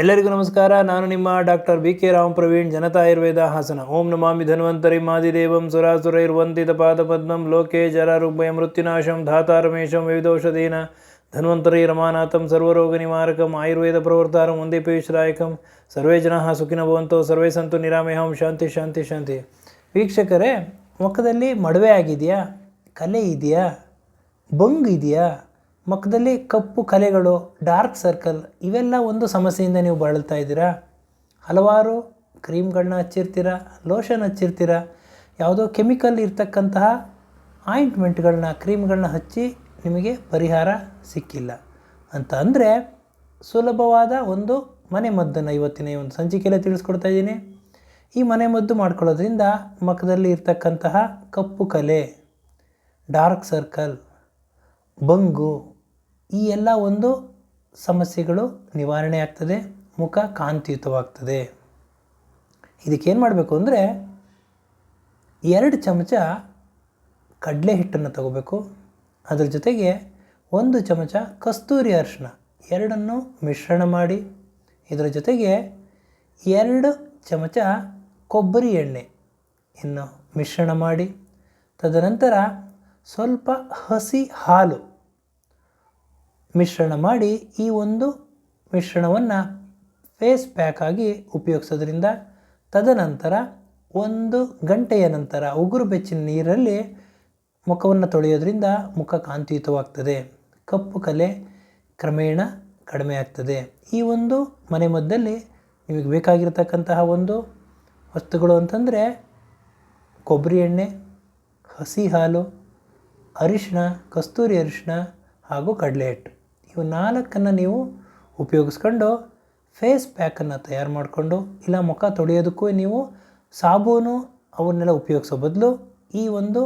ಎಲ್ಲರಿಗೂ ನಮಸ್ಕಾರ. ನಾನು ನಿಮ್ಮ doctor B K Ram Praveen, Janata Ayurveda Hassan. ಓಂ ನಮಾಮಿ ಧನ್ವಂತರಿ. ಮಾದಿದೇವಂ ಸುರಾಸುರೈರ್ವಂತಿತ ಪಾದ ಪದ್ಮಂ ಲೋಕೆ ಜರಾರುಭಯ ಮೃತ್ಯುನಾಶಂ ಧಾತಾರಮೇಶಂ ವಿವಿಧೌಷಧೀನ ಧನ್ವಂತರಿ ರಮಾನಾಥಂ ಸರ್ವರೋಗ ನಿವಾರಕಂ ಆಯುರ್ವೇದ ಪ್ರವರ್ತಾರಂ ಒಂದೇ ಪೀಯೂಷರಾಯಕಂ ಸರ್ವೇ ಜನಾಃ ಸುಖಿನ ಭವಂತೋ, ಸರ್ವೇ ಸಂತು ನಿರಾಮಯಂ ಶಾಂತಿ ಶಾಂತಿ ಶಾಂತಿ. ವೀಕ್ಷಕರೇ, ಮುಖದಲ್ಲಿ ಮಡುವೆ ಆಗಿದೆಯಾ ಕಲೆ ಇದೆಯಾ? ಬಂಗ್ ಇದೆಯಾ ಮುಖದಲ್ಲಿ ಕಪ್ಪು ಕಲೆಗಳು ಡಾರ್ಕ್ ಸರ್ಕಲ್ ಇವೆಲ್ಲ ಒಂದು ಸಮಸ್ಯೆಯಿಂದ ನೀವು ಬಳಲ್ತಾ ಇದ್ದೀರಾ? ಹಲವಾರು ಕ್ರೀಮ್ಗಳನ್ನ ಹಚ್ಚಿರ್ತೀರ? ಲೋಷನ್ ಹಚ್ಚಿರ್ತೀರ? ಯಾವುದೋ ಕೆಮಿಕಲ್ ಇರ್ತಕ್ಕಂತಹ ಆಯಿಂಟ್ಮೆಂಟ್ಗಳನ್ನ ಕ್ರೀಮ್ಗಳನ್ನ ಹಚ್ಚಿ ನಿಮಗೆ ಪರಿಹಾರ ಸಿಕ್ಕಿಲ್ಲ. ಅಂತ ಅಂದರೆ ಸುಲಭವಾದ ಒಂದು ಮನೆ ಮದ್ದನ್ನು ಇವತ್ತಿನ ಒಂದು ಸಂಚಿಕೆಯಲ್ಲಿ ತಿಳಿಸ್ಕೊಡ್ತಾ ಇದ್ದೀನಿ. ಈ ಮನೆ ಮದ್ದು ಮಾಡ್ಕೊಳ್ಳೋದ್ರಿಂದ ಮಖದಲ್ಲಿ ಇರ್ತಕ್ಕಂತಹ ಕಪ್ಪು ಕಲೆ ಡಾರ್ಕ್ ಸರ್ಕಲ್ ಬಂಗು ಈ ಎಲ್ಲ ಒಂದು ಸಮಸ್ಯೆಗಳು ನಿವಾರಣೆ ಆಗ್ತದೆ, ಮುಖ ಕಾಂತಿಯುತವಾಗ್ತದೆ. ಇದಕ್ಕೇನು ಮಾಡಬೇಕು ಅಂದರೆ, ಎರಡು ಚಮಚ ಕಡಲೆ ಹಿಟ್ಟನ್ನು ತಗೋಬೇಕು. ಅದರ ಜೊತೆಗೆ ಒಂದು ಚಮಚ ಕಸ್ತೂರಿ ಅರಿಶಿನ ಎರಡನ್ನು ಮಿಶ್ರಣ ಮಾಡಿ, ಇದರ ಜೊತೆಗೆ ಎರಡು ಚಮಚ ಕೊಬ್ಬರಿ ಎಣ್ಣೆ ಇನ್ನು ಮಿಶ್ರಣ ಮಾಡಿ. ತದನಂತರ ಸ್ವಲ್ಪ ಹಸಿ ಹಾಲು ಮಿಶ್ರಣ ಮಾಡಿ ಈ ಒಂದು ಮಿಶ್ರಣವನ್ನು ಫೇಸ್ ಪ್ಯಾಕ್ ಆಗಿ ಉಪಯೋಗಿಸೋದ್ರಿಂದ ತದನಂತರ ಒಂದು ಗಂಟೆಯ ನಂತರ ಉಗುರು ಬೆಚ್ಚಿನ ನೀರಲ್ಲಿ ಮುಖವನ್ನು ತೊಳೆಯೋದ್ರಿಂದ ಮುಖ ಕಾಂತಿಯುತವಾಗ್ತದೆ. ಕಪ್ಪು ಕಲೆ ಕ್ರಮೇಣ ಕಡಿಮೆ ಆಗ್ತದೆ. ಈ ಒಂದು ಮನೆಮದ್ದಲ್ಲಿ ನಿಮಗೆ ಬೇಕಾಗಿರತಕ್ಕಂತಹ ಒಂದು ವಸ್ತುಗಳು ಅಂತಂದರೆ ಕೊಬ್ಬರಿ ಎಣ್ಣೆ, ಹಸಿ ಹಾಲು ಅರಿಶಿನ ಕಸ್ತೂರಿ ಅರಿಶಿನ ಹಾಗೂ ಕಡಲೆ ಹಿಟ್ಟು. ಇವು ನಾಲ್ಕನ್ನು ನೀವು ಉಪಯೋಗಿಸ್ಕೊಂಡು ಫೇಸ್ ಪ್ಯಾಕನ್ನು ತಯಾರು ಮಾಡಿಕೊಂಡು ಇಲ್ಲ ಮುಖ ತೊಳೆಯೋದಕ್ಕೂ ನೀವು ಸಾಬೂನು ಅವನ್ನೆಲ್ಲ ಉಪಯೋಗಿಸೋ ಬದಲು ಈ ಒಂದು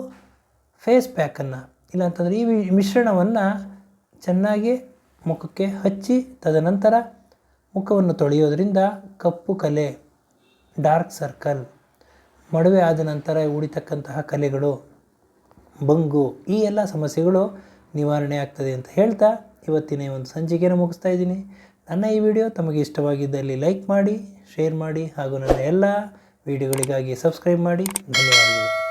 ಫೇಸ್ ಪ್ಯಾಕನ್ನು ಇಲ್ಲಾಂತಂದರೆ ಈ ಮಿಶ್ರಣವನ್ನು ಚೆನ್ನಾಗಿ ಮುಖಕ್ಕೆ ಹಚ್ಚಿ ತದನಂತರ ಮುಖವನ್ನು ತೊಳೆಯೋದ್ರಿಂದ ಕಪ್ಪು ಕಲೆ ಡಾರ್ಕ್ ಸರ್ಕಲ್ ಮಡುವೆ ಆದ ನಂತರ ಉಳಿತಕ್ಕಂತಹ ಕಲೆಗಳು, ಬಂಗು ಈ ಎಲ್ಲ ಸಮಸ್ಯೆಗಳು ನಿವಾರಣೆ ಆಗ್ತದೆ ಅಂತ ಹೇಳ್ತಾ ಇವತ್ತಿನ ಒಂದು ಸಂಚಿಕೆಯನ್ನು ಮುಗಿಸ್ತಾ ಇದ್ದೀನಿ. ನನ್ನ ಈ ವಿಡಿಯೋ ತಮಗೆ ಇಷ್ಟವಾಗಿದ್ದಲ್ಲಿ ಲೈಕ್ ಮಾಡಿ, ಶೇರ್ ಮಾಡಿ ಹಾಗೂ ನನ್ನ ಎಲ್ಲ ವಿಡಿಯೋಗಳಿಗಾಗಿ ಸಬ್ಸ್ಕ್ರೈಬ್ ಮಾಡಿ. ಧನ್ಯವಾದಗಳು.